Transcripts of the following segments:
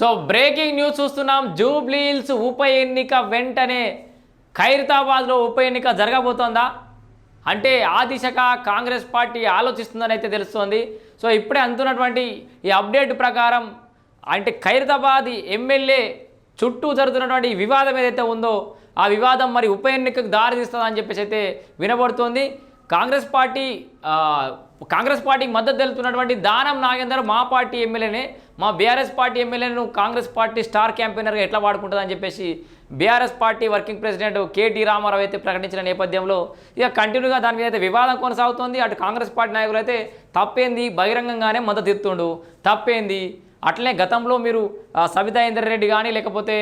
So breaking news చూస్తున్నాం. జూబ్లీహిల్స్ ఉప ఎన్నిక వెంటనే ఖైరతాబాద్లో ఉప ఎన్నిక జరగబోతోందా? అంటే ఆ దిశగా కాంగ్రెస్ పార్టీ ఆలోచిస్తుందని అయితే తెలుస్తోంది. సో ఇప్పుడే అందుతున్నటువంటి ఈ అప్డేట్ ప్రకారం అంటే ఖైరతాబాద్ ఎమ్మెల్యే చుట్టూ జరుగుతున్నటువంటి వివాదం ఏదైతే ఉందో ఆ వివాదం మరి ఉప ఎన్నికకు దారితీస్తుందని చెప్పేసి అయితే వినబడుతోంది. కాంగ్రెస్ పార్టీ కాంగ్రెస్ పార్టీకి మద్దతు తెలుపుతున్నటువంటి దానం నాగేందర్ మా పార్టీ ఎమ్మెల్యేనే మా బీఆర్ఎస్ పార్టీ ఎమ్మెల్యేను కాంగ్రెస్ పార్టీ స్టార్ క్యాంపెయినర్గా ఎట్లా వాడుకుంటుందని చెప్పేసి BRS party working president KT Rama Rao అయితే ప్రకటించిన నేపథ్యంలో ఇక కంటిన్యూగా దాని మీద అయితే వివాదం కొనసాగుతోంది. అటు కాంగ్రెస్ పార్టీ నాయకులు అయితే తప్పేంది? బహిరంగంగానే మద్దతు ఇస్తుండు. తప్పేంది? అట్లనే గతంలో మీరు సవితా సబితా ఇందర్ రెడ్డి కానీ లేకపోతే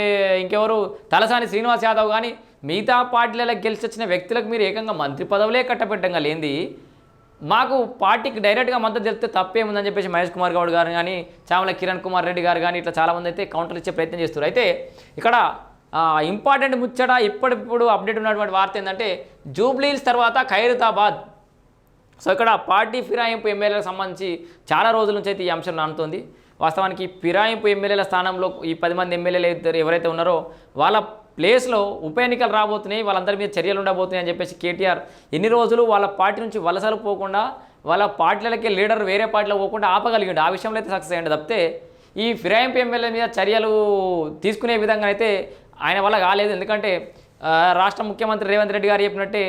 ఇంకెవరు తలసాని శ్రీనివాస్ యాదవ్ కానీ మిగతా పార్టీలలో గెలిచి వచ్చిన వ్యక్తులకు మీరు ఏకంగా మంత్రి పదవులే కట్టబెట్టంగా లేనిది మాకు పార్టీకి డైరెక్ట్గా మద్దతు తెలిపితే తప్పేముందని చెప్పేసి మహేష్ కుమార్ గౌడ్ గారు కానీ చామల కిరణ్ కుమార్ రెడ్డి గారు కానీ ఇట్లా చాలామంది అయితే కౌంటర్ ఇచ్చే ప్రయత్నం చేస్తారు అయితే ఇక్కడ ఇంపార్టెంట్ ముచ్చట ఇప్పటిప్పుడు అప్డేట్ ఉన్నటువంటి వార్త ఏంటంటే జూబ్లీహిల్స్ తర్వాత ఖైరతాబాద్. సో ఇక్కడ పార్టీ ఫిరాయింపు ఎమ్మెల్యేలకు సంబంధించి చాలా రోజుల నుంచి అయితే ఈ అంశం నానుతోంది వాస్తవానికి ఫిరాయింపు ఎమ్మెల్యేల స్థానంలో ఈ పది మంది ఎమ్మెల్యేలు ఎవరైతే ఉన్నారో వాళ్ళ ప్లేస్లో ఉప ఎన్నికలు రాబోతున్నాయి వాళ్ళందరి మీద చర్యలు ఉండబోతున్నాయి అని చెప్పేసి కేటీఆర్ ఎన్ని రోజులు వాళ్ళ పార్టీ నుంచి వలసలు పోకుండా వాళ్ళ పార్టీలకి లీడర్ వేరే పార్టీలో పోకుండా ఆపగలిగిండు. ఆ విషయంలో అయితే సక్సెస్ అయ్యండి. తప్పితే ఈ ఫిరాయింపు ఎమ్మెల్యే మీద చర్యలు తీసుకునే విధంగా అయితే ఆయన వల్ల కాలేదు. ఎందుకంటే రాష్ట్ర ముఖ్యమంత్రి రేవంత్ రెడ్డి గారు చెప్పినట్టే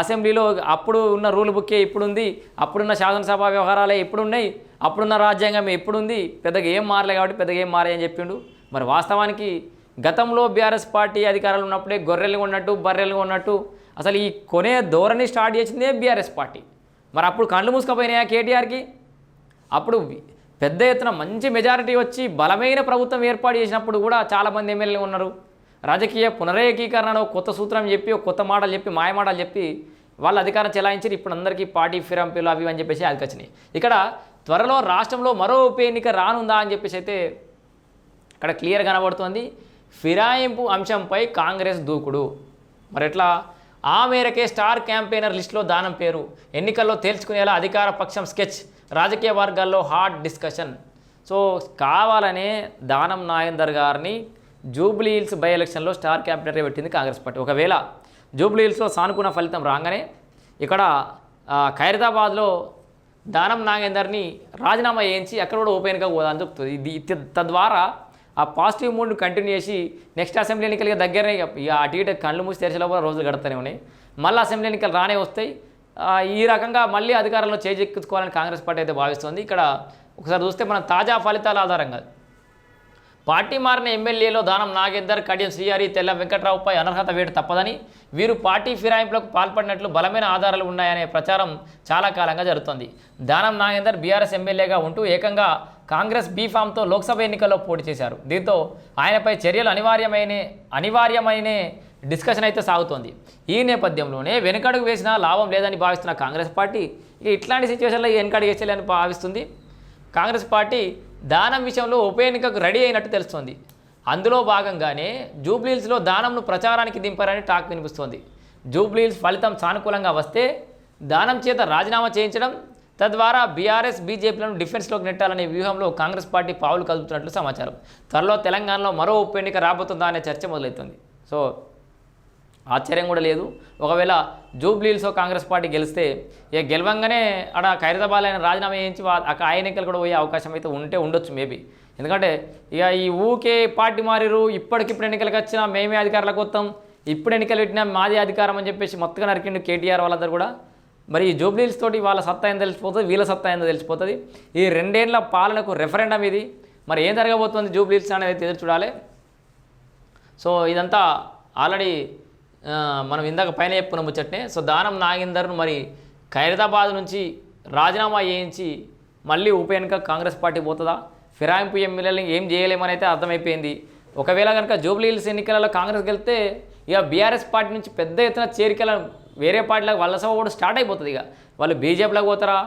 అసెంబ్లీలో అప్పుడు ఉన్న రూల్ బుక్కే ఇప్పుడుంది అప్పుడున్న శాసనసభ వ్యవహారాలే ఇప్పుడున్నాయి. అప్పుడున్న రాజ్యాంగం ఎప్పుడుంది? పెద్దగా ఏం మారలే కాబట్టి పెద్దగా ఏం మారాయని చెప్పిండు. మరి వాస్తవానికి గతంలో బీఆర్ఎస్ పార్టీ అధికారాలు ఉన్నప్పుడే గొర్రెలు ఉన్నట్టు బర్రెలు ఉన్నట్టు అసలు ఈ కొనే ధోరణి స్టార్ట్ చేసిందే బీఆర్ఎస్ పార్టీ. మరి అప్పుడు కళ్ళు మూసుకపోయినాయా కేటీఆర్కి? అప్పుడు పెద్ద ఎత్తున మంచి మెజారిటీ వచ్చి బలమైన ప్రభుత్వం ఏర్పాటు చేసినప్పుడు కూడా చాలామంది ఎమ్మెల్యేలు ఉన్నారు. రాజకీయ పునరేకీకరణ కొత్త సూత్రం చెప్పి ఒక కొత్త మాటలు చెప్పి మాయమాటలు చెప్పి వాళ్ళు అధికారం చెలాయించి ఇప్పుడు అందరికీ పార్టీ ఫిరంపీలు అవి అని చెప్పేసి అదికొచ్చినాయి ఇక్కడ త్వరలో రాష్ట్రంలో మరో ఉప ఎన్నిక రానుందా అని చెప్పేసి అయితే ఇక్కడ క్లియర్ కనబడుతోంది. ఫిరాయింపు అంశంపై కాంగ్రెస్ దూకుడు. మరి ఎట్లా ఆ మేరకే స్టార్ క్యాంపెయినర్ లిస్టులో దానం పేరు. ఎన్నికల్లో తేల్చుకునేలా అధికార పక్షం స్కెచ్. రాజకీయ వర్గాల్లో హాట్ డిస్కషన్. సో కావాలనే దానం నాయందర్ గారిని జూబ్లీ హిల్స్ బై ఎలక్షన్లో స్టార్ క్యాంపెయినర్ పెట్టింది కాంగ్రెస్ పార్టీ. ఒకవేళ జూబ్లీ హిల్స్లో సానుకూల ఫలితం రాగానే ఇక్కడ ఖైరతాబాద్లో దానం నాగేందర్ని రాజీనామా చేయించి అక్కడ కూడా ఓపెన్గా పోదా అని చెప్తుంది. ఇది తద్వారా ఆ పాజిటివ్ మూడ్ని కంటిన్యూ చేసి నెక్స్ట్ అసెంబ్లీ ఎన్నికలకి దగ్గరనే ఇక అటు ఇటు కళ్ళు మూసి తెరిచేలోపు రోజులు గడుతూనే ఉన్నాయి. మళ్ళీ అసెంబ్లీ ఎన్నికలు రానే వస్తాయి. ఈ రకంగా మళ్ళీ అధికారంలో చేజెక్కించుకోవాలని కాంగ్రెస్ పార్టీ అయితే భావిస్తుంది. ఇక్కడ ఒకసారి చూస్తే మనం తాజా ఫలితాల ఆధారంగా పార్టీ మారిన ఎమ్మెల్యేలో దానం నాగేందర్ కడియం శ్రీహరి తెల్ల వెంకట్రావుపై అనర్హత వేటు తప్పదని వీరు పార్టీ ఫిరాయింపులకు పాల్పడినట్లు బలమైన ఆధారాలు ఉన్నాయనే ప్రచారం చాలా కాలంగా జరుగుతోంది. దానం నాగేందర్ బీఆర్ఎస్ ఎమ్మెల్యేగా ఉంటూ ఏకంగా కాంగ్రెస్ బీఫామ్తో లోక్సభ ఎన్నికల్లో పోటీ చేశారు. దీంతో ఆయనపై చర్యలు అనివార్యమైన అనివార్యమైన డిస్కషన్ అయితే సాగుతోంది. ఈ నేపథ్యంలోనే వెనుకడుగు వేసినా లాభం లేదని భావిస్తున్న కాంగ్రెస్ పార్టీ ఇట్లాంటి సిచ్యువేషన్లో వెనుకడుగు వేసేయాలని భావిస్తుంది. కాంగ్రెస్ పార్టీ దానం విషయంలో ఉప ఎన్నికకు రెడీ అయినట్టు తెలుస్తోంది. అందులో భాగంగానే జూబ్లీహిల్స్లో దానంను ప్రచారానికి దింపారని టాక్ వినిపిస్తోంది. జూబ్లీహిల్స్ ఫలితం సానుకూలంగా వస్తే దానం చేత రాజీనామా చేయించడం తద్వారా బీఆర్ఎస్ బీజేపీలను డిఫెన్స్లోకి నెట్టాలనే వ్యూహంలో కాంగ్రెస్ పార్టీ పావులు కదుపుతున్నట్లు సమాచారం. త్వరలో తెలంగాణలో మరో ఉప ఎన్నిక రాబోతుందా అనే చర్చ మొదలవుతుంది. సో ఆశ్చర్యం కూడా లేదు. ఒకవేళ జూబ్లీహిల్స్లో కాంగ్రెస్ పార్టీ గెలిస్తే ఇక గెలవంగానే అక్కడ ఖైరతాబాద్ ఆయన రాజీనామా చేయించి అక్కడ ఆ ఎన్నికలు కూడా పోయే అవకాశం అయితే ఉంటే ఉండొచ్చు మేబీ ఎందుకంటే ఇక ఈ ఊకే పార్టీ మారిరు ఇప్పటికిప్పుడు ఎన్నికలకు వచ్చినా మేమే అధికారులకు వస్తాం ఇప్పుడు ఎన్నికలు పెట్టినా మాది అధికారం అని చెప్పేసి మొత్తంగా నరికిండు కేటీఆర్ వాళ్ళందరూ కూడా. మరి ఈ జూబ్లీల్స్ తోటి వాళ్ళ సత్తా ఏందో తెలిసిపోతుంది వీళ్ళ సత్తా ఏందో తెలిసిపోతుంది. ఈ రెండేళ్ళ పాలనకు రెఫరెండం ఇది. మరి ఏం జరగబోతుంది జూబ్లీల్స్ అనేది అయితే ఎదురు చూడాలి. సో ఇదంతా ఆల్రెడీ మనం ఇందాక పైన చెప్పుకున్న ముచ్చట్నే సో దానం నాగేందర్ను మరి ఖైరదాబాద్ నుంచి రాజీనామా చేయించి మళ్ళీ ఉప ఎన్నిక కాంగ్రెస్ పార్టీ పోతుందా? ఫిరాయింపు ఎమ్మెల్యేలు ఏం చేయలేమని అయితే అర్థమైపోయింది. ఒకవేళ కనుక జూబ్లీ హిల్స్ ఎన్నికలలో కాంగ్రెస్ గెలితే ఇక బీఆర్ఎస్ పార్టీ నుంచి పెద్ద ఎత్తున చేరికల వేరే పార్టీలకు వలస కూడా స్టార్ట్ అయిపోతుంది ఇక. వాళ్ళు బీజేపీలోకి పోతారా?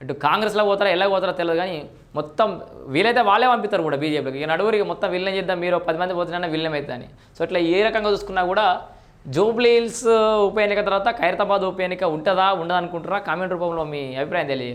ఇటు కాంగ్రెస్లో పోతారా? ఎలా పోతారో తెలియదు కానీ మొత్తం వీలైతే వాళ్ళే పంపిస్తారు కూడా బీజేపీకి. ఇక నడుగురికి మొత్తం వీళ్ళని చేద్దాం మీరు పది మంది పోతున్నా వీళ్ళని అవుతుందని సో ఇట్లా ఏ రకంగా చూసుకున్నా కూడా జూబ్లీ హిల్స్ ఉప ఎన్నిక తర్వాత ఖైరతాబాద్ ఉప ఎన్నిక ఉంటుందా ఉండదా అనుకుంటారా కామెంట్ రూపంలో మీ అభిప్రాయం తెలియజేయండి.